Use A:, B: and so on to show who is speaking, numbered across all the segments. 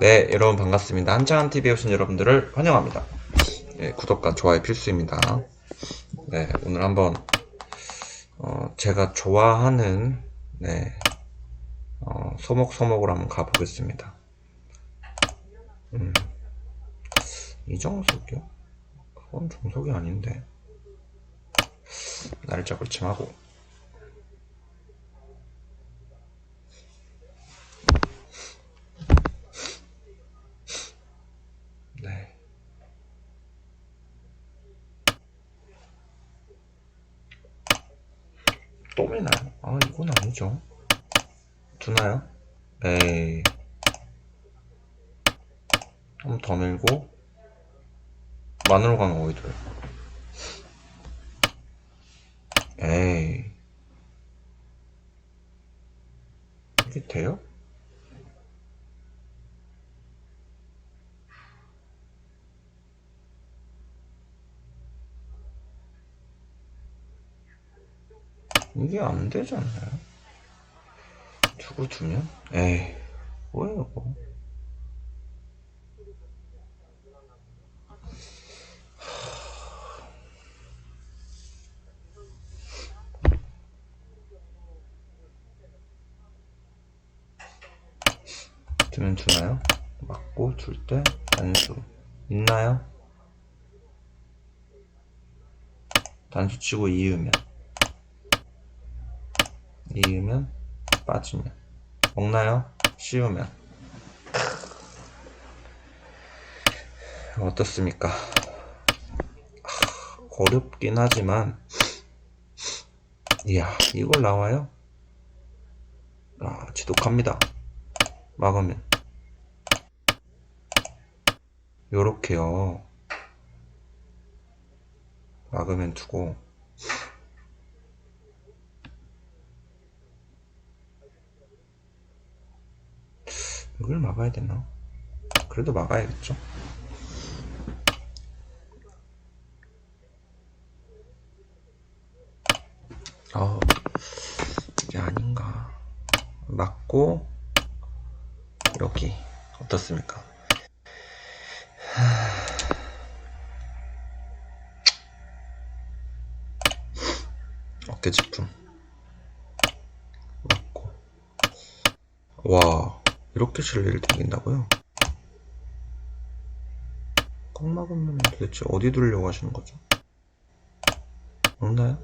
A: 네, 여러분 반갑습니다. 한창한 TV에 오신 여러분들을 환영합니다. 네, 구독과 좋아요 필수입니다. 네, 오늘 한번 어, 제가 좋아하는 네, 어, 소목 소목으로 한번 가보겠습니다. 음, 이정석이요? 그건 정석이 아닌데. 날짜 걸침하고. 또 미나요? 아, 이건 아니죠. 두나요? 에이. 한 번 더 밀고, 마늘광 오이들. 에이. 이게 돼요? 이게 안 않나요? 두고 두면? 에이, 뭐예요, 뭐. 두면 두나요? 맞고 둘때 단수 있나요? 단수 치고 이으면 이으면 빠지면. 먹나요? 씌우면. 어떻습니까? 하, 어렵긴 하지만. 이야 이걸 나와요? 아 지독합니다. 막으면. 요렇게요. 막으면 두고 이걸 막아야 되나? 그래도 막아야겠죠. 아, 이게 아닌가. 막고, 여기. 어떻습니까? 어깨 집중. 막고. 와, 이렇게 실리를 튕긴다고요? 꽉 막으면 도대체 어디 두려고 하시는 거죠? 없나요?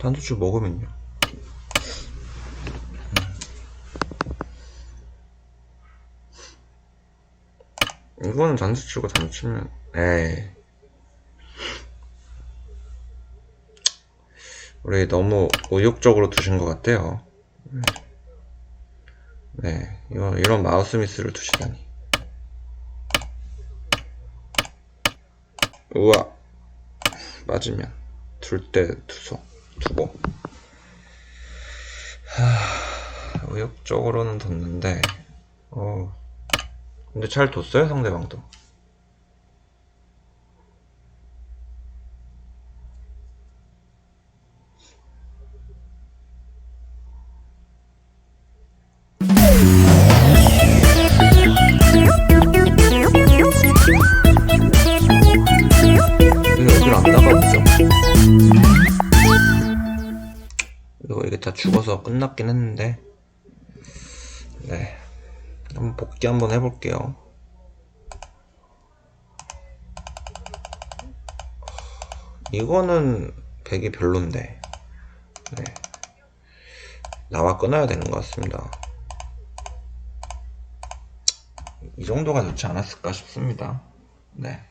A: 단두줄 먹으면요. 음. 이거는 단수 치고 단수 치면, 에이. 우리 너무 의욕적으로 두신 것 같아요. 네, 이런, 이런 마우스 미스를 두시다니. 우와, 맞으면 둘 때 두소, 두고. 하, 의욕적으로는 뒀는데, 어, 근데 잘 뒀어요, 상대방도. 죽어서 끝났긴 했는데, 네. 한번 복귀 한번 해볼게요. 이거는 백이 별론데, 네. 나와 끊어야 되는 것 같습니다. 이 정도가 좋지 않았을까 싶습니다. 네.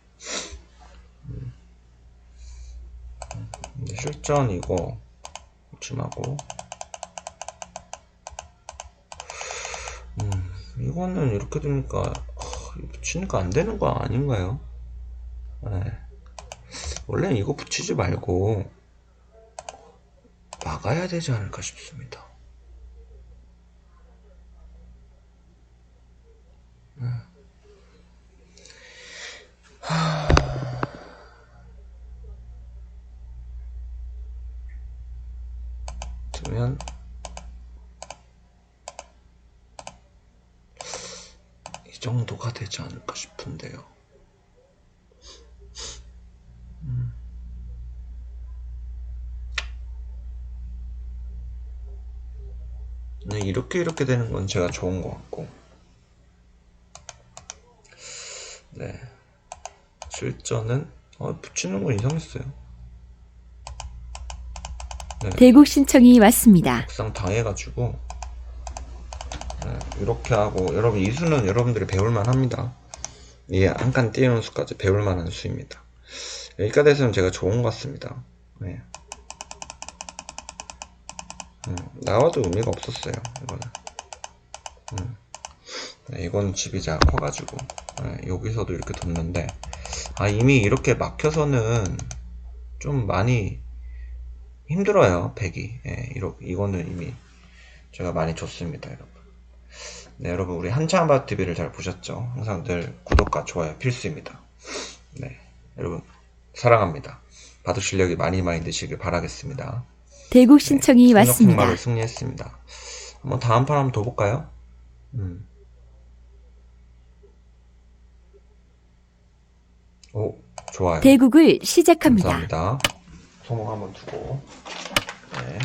A: 근데 실전 이거 조심하고 이거는 이렇게 되니까 붙이니까 안 되는 거 아닌가요? 네. 원래 이거 붙이지 말고 막아야 되지 않을까 싶습니다. 네. 두면 정도가 되지 않을까 싶은데요. 음. 네, 이렇게 이렇게 되는 건 제가 좋은 것 같고, 네. 실전은, 어, 붙이는 건 이상했어요.
B: 대국 신청이 왔습니다.
A: 막상 당해가지고 네, 이렇게 하고 여러분 이 수는 여러분들이 배울만 합니다 이한칸 띄우는 수까지 배울만한 수입니다 여기까지 해서는 제가 좋은 것 같습니다 네. 음, 나와도 의미가 없었어요 이거는 음. 네, 이건 집이 제가 커가지고 네, 여기서도 이렇게 뒀는데 아 이미 이렇게 막혀서는 좀 많이 힘들어요, 백이. 예, 이거는 이미 제가 많이 줬습니다, 여러분. 네, 여러분, 우리 한참바 TV를 잘 보셨죠? 항상 늘 구독과 좋아요 필수입니다. 네, 여러분, 사랑합니다. 바둑 실력이 많이 많이 느시길 바라겠습니다.
B: 대국 신청이 왔습니다.
A: 승마를 승리했습니다. 한번 다음 판 한번 더 볼까요? 음. 오, 좋아요.
B: 대국을 시작합니다.
A: 감사합니다. 소목 한번 두고, 네.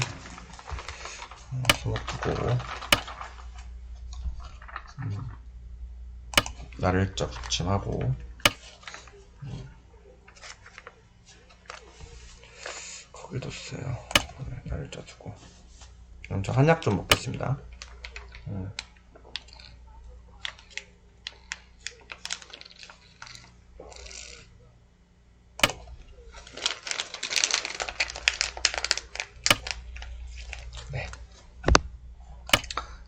A: 음, 소목 두고, 나를 적 붙임하고, 음. 거길 뒀어요. 네, 나를 쪄주고. 그럼 저 한약 좀 먹겠습니다. 음. 네.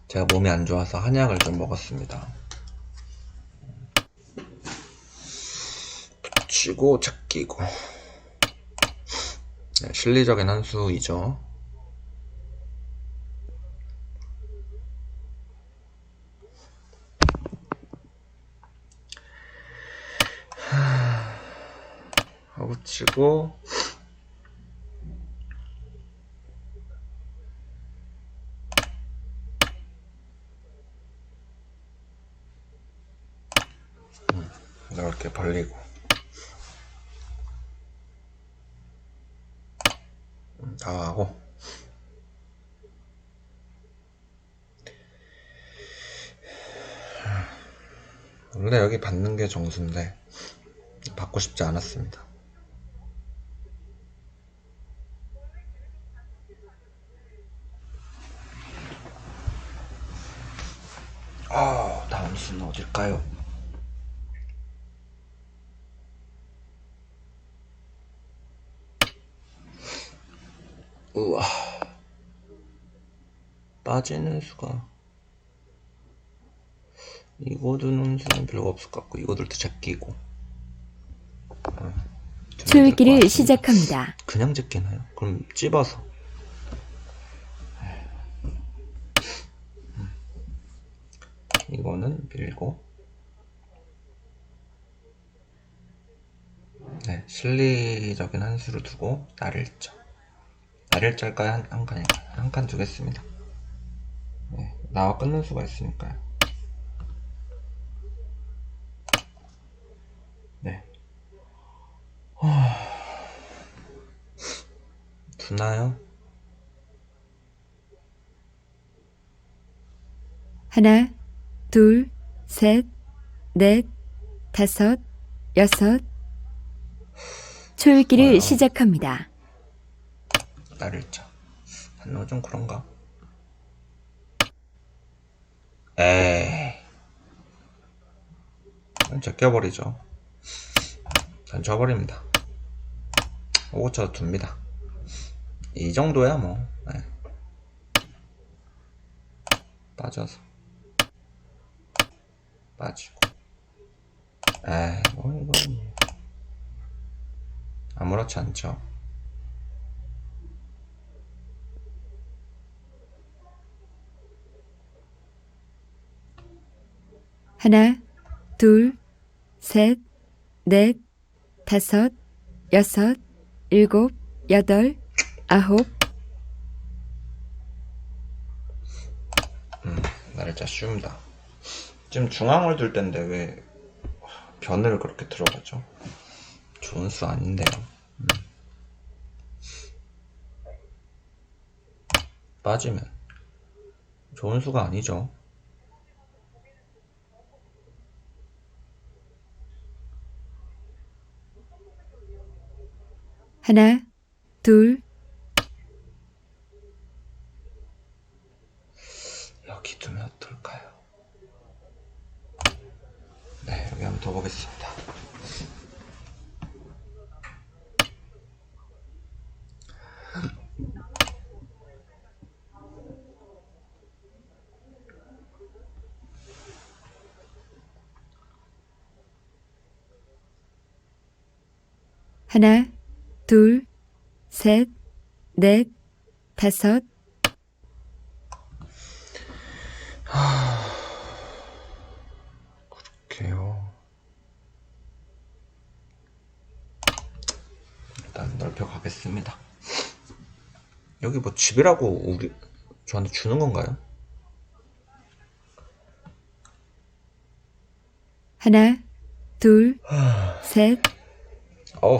A: 제가 몸이 안 좋아서 한약을 좀 먹었습니다. 붙이고 잡기고. 네, 실리적인 한 수이죠. 하, 하고 치고 넓게 벌리고 음, 다 하고 원래 여기 받는 게 정수인데 받고 싶지 않았습니다. 아, 다음 수는 어딜까요? 우와 빠지는 수가 이거 두는 수는 별로 없을 것 같고 이거들도 제끼고 어,
B: 초읽기를
A: 같습니다.
B: 시작합니다.
A: 그냥 제끼나요? 그럼 찝어서 음. 이거는 밀고 네 실리적인 한 수를 두고 나를 쳐 나를 짤까요? 한, 한 칸일까요? 한 칸 두겠습니다. 네, 나와 끊는 수가 있으니까요. 네. 하... 두나요?
B: 하나, 둘, 셋, 넷, 다섯, 여섯. 초읽기를
A: 좋아요.
B: 시작합니다.
A: 나를 쳐. 한노 좀 그런가? 에이. 제껴버리죠. 던져버립니다. 오고쳐 둡니다. 이 정도야 뭐. 네. 빠져서. 빠지고. 에이, 뭐 이건 아무렇지 않죠.
B: 하나, 둘, 셋, 넷, 다섯, 여섯, 일곱, 여덟, 아홉.
A: 음, 나를 짜 씌웁니다. 지금 중앙을 둘 텐데 왜 변을 그렇게 들어가죠? 좋은 수 아닌데요. 음. 빠지면 좋은 수가 아니죠.
B: 하나, 둘,
A: 여기 두면 어떨까요? 네, 여기 한번 더 보겠습니다.
B: 하나, 둘, 셋, 넷, 다섯,
A: 그래요. 일단 넓혀 가겠습니다. 여기 뭐 집이라고 우리 저한테 주는 건가요?
B: 하나, 둘, 셋,
A: 어우,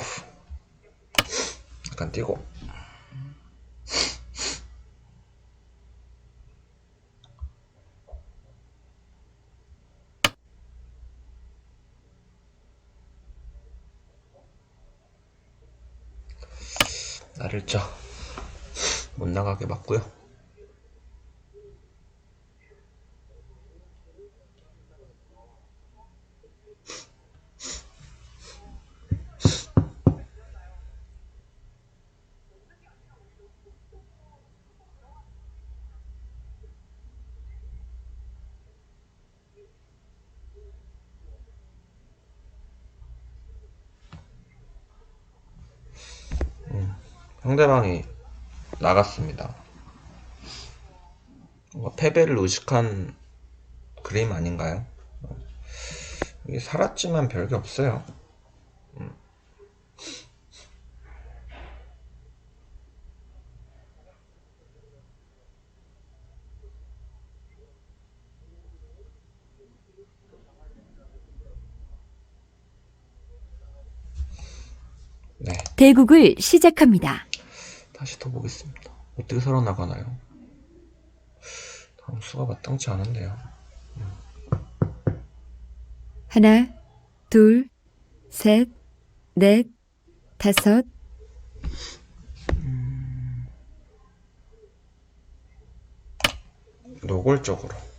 A: 약간 뛰고. 나를 쳐. 못 나가게 맞고요. 상대방이 나갔습니다. 패배를 의식한 그림 아닌가요? 이게 살았지만 별게 없어요. 음. 네,
B: 대국을 시작합니다.
A: 다시 더 보겠습니다. 어떻게 살아나가나요? 다음 수가 마땅치 않은데요.
B: 하나, 둘, 셋, 넷, 다섯,
A: 노골적으로.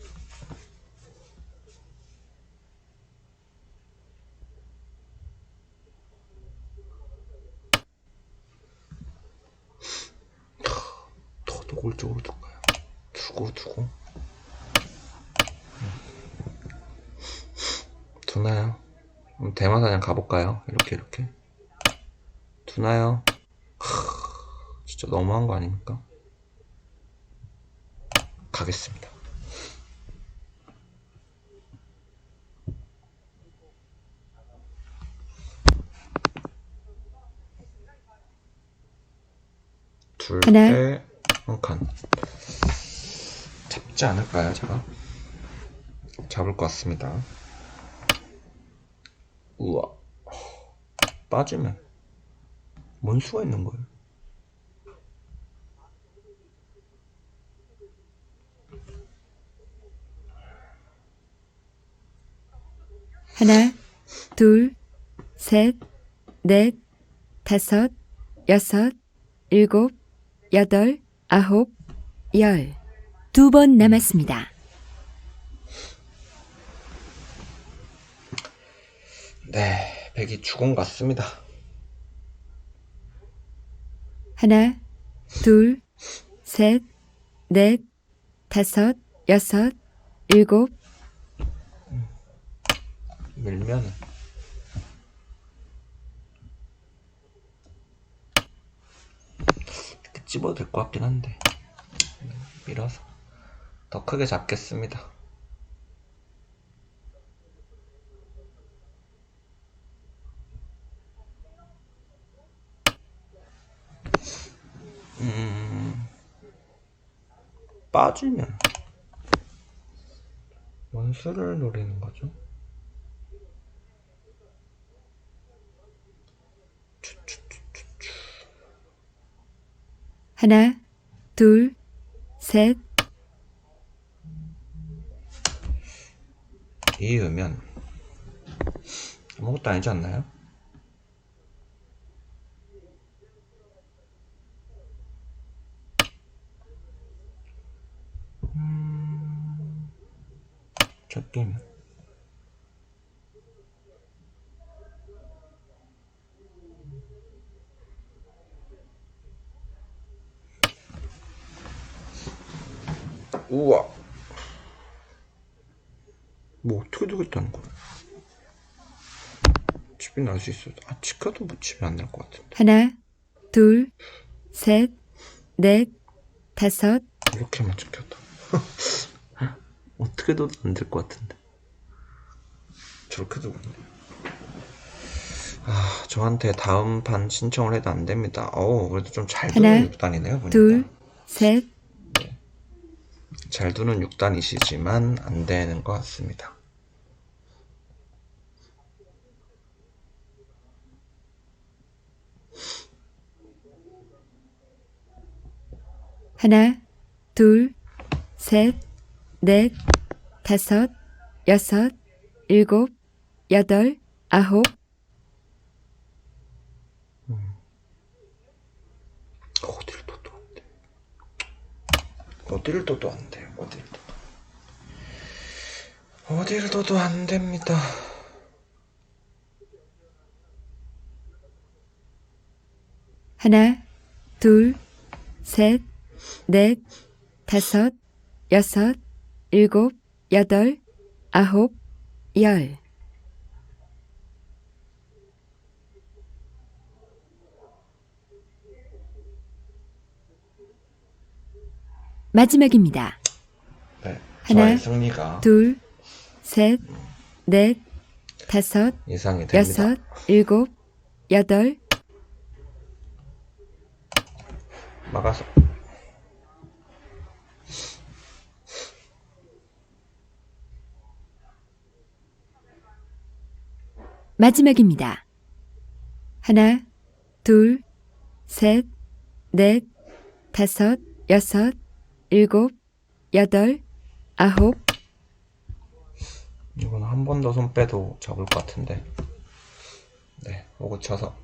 A: 골적으로 둘까요? 두고 두고. 음. 두나요? 그럼 대마사냥 가볼까요? 이렇게 이렇게. 두나요? 하, 진짜 너무한 거 아닙니까? 가겠습니다. 둘,
B: 하나.
A: 대, 한 칸. 잡지 않을까요, 제가? 잡을 것 같습니다. 우와. 빠지면. 뭔 수가 있는 거예요?
B: 하나, 둘, 셋, 넷, 다섯, 여섯, 일곱, 여덟, 아홉, 열. 두 번 남았습니다.
A: 네, 백이 주공 같습니다.
B: 하나, 둘, 셋, 넷, 다섯, 여섯, 일곱,
A: 밀면은. 이렇게 집어도 될 것 같긴 한데. 밀어서. 더 크게 잡겠습니다. 음, 빠지면 원수를 노리는 거죠.
B: 하나, 둘, 셋,
A: 이으면 아무것도 아니지 않나요? 음, 저 게임 우와 뭐 어떻게 되겠다는 거야? 집이 날 수 있어. 아, 치카도 뭐 집이 안 날 것 같은데.
B: 하나, 둘, 셋, 넷, 다섯,
A: 이렇게만 찍혔다. 어떻게 도 안 될 것 같은데. 저렇게 두고 있네. 아, 저한테 다음 판 신청을 해도 안 됩니다. 어우, 그래도 좀잘
B: 하나,
A: 6단이네요, 보니까.
B: 둘, 셋,
A: 잘 두는 6단이시지만 안 되는 것 같습니다.
B: 하나, 둘, 셋, 넷, 다섯, 여섯, 일곱, 여덟, 아홉,
A: 어딜 둬도 안 돼. 어딜 둬도 안 돼요. 어딜 둬도. 어딜 둬도 안 됩니다.
B: 하나, 둘, 셋, 넷, 다섯, 여섯, 일곱, 여덟, 아홉, 열. 마지막입니다.
A: 네.
B: 하나,
A: 저의 승리가
B: 둘, 셋, 넷, 다섯,
A: 예상이 됩니다.
B: 여섯, 일곱, 여덟,
A: 막아서.
B: 마지막입니다. 하나, 둘, 셋, 넷, 다섯, 여섯, 일곱, 여덟, 아홉,
A: 이건 한 번 더 손 빼도 잡을 것 같은데. 네, 오고 쳐서.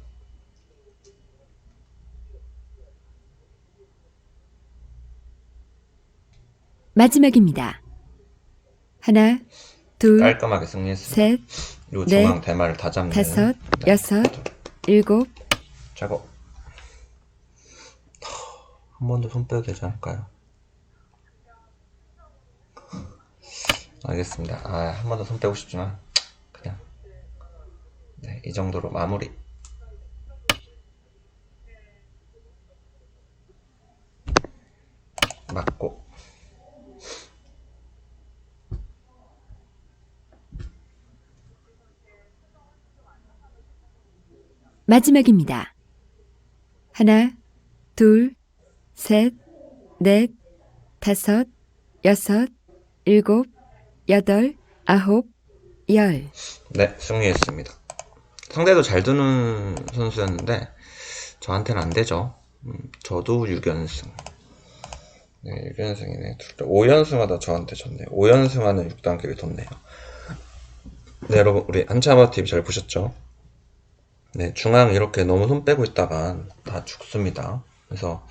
B: 마지막입니다. 하나, 둘,
A: 깔끔하게 승리했습니다.
B: 셋,
A: 요
B: 넷,
A: 중앙 대마를 다 잡는.
B: 다섯,
A: 네,
B: 여섯, 일곱,
A: 작업. 한 번 더 손 빼도 되지 않을까요? 알겠습니다. 아, 한 번 더 손 빼고 싶지만, 그냥. 네, 이 정도로 마무리. 맞고.
B: 마지막입니다. 하나, 둘, 셋, 넷, 다섯, 여섯, 일곱, 여덟, 아홉, 열.
A: 네, 승리했습니다. 상대도 잘 두는 선수였는데, 저한테는 안 되죠. 음, 저도 6연승. 네, 6연승이네. 둘다 5연승하다 저한테 졌네요. 5연승하는 6단계를 뒀네요. 네, 여러분, 우리 한참아 TV 잘 보셨죠? 네, 중앙 이렇게 너무 손 빼고 있다가 다 죽습니다. 그래서,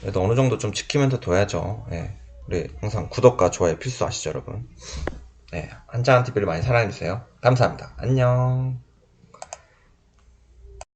A: 그래도 어느 정도 좀 지키면서 둬야죠. 예. 우리 항상 구독과 좋아요 필수 아시죠, 여러분? 네, 한자한 TV를 많이 사랑해주세요. 감사합니다. 안녕.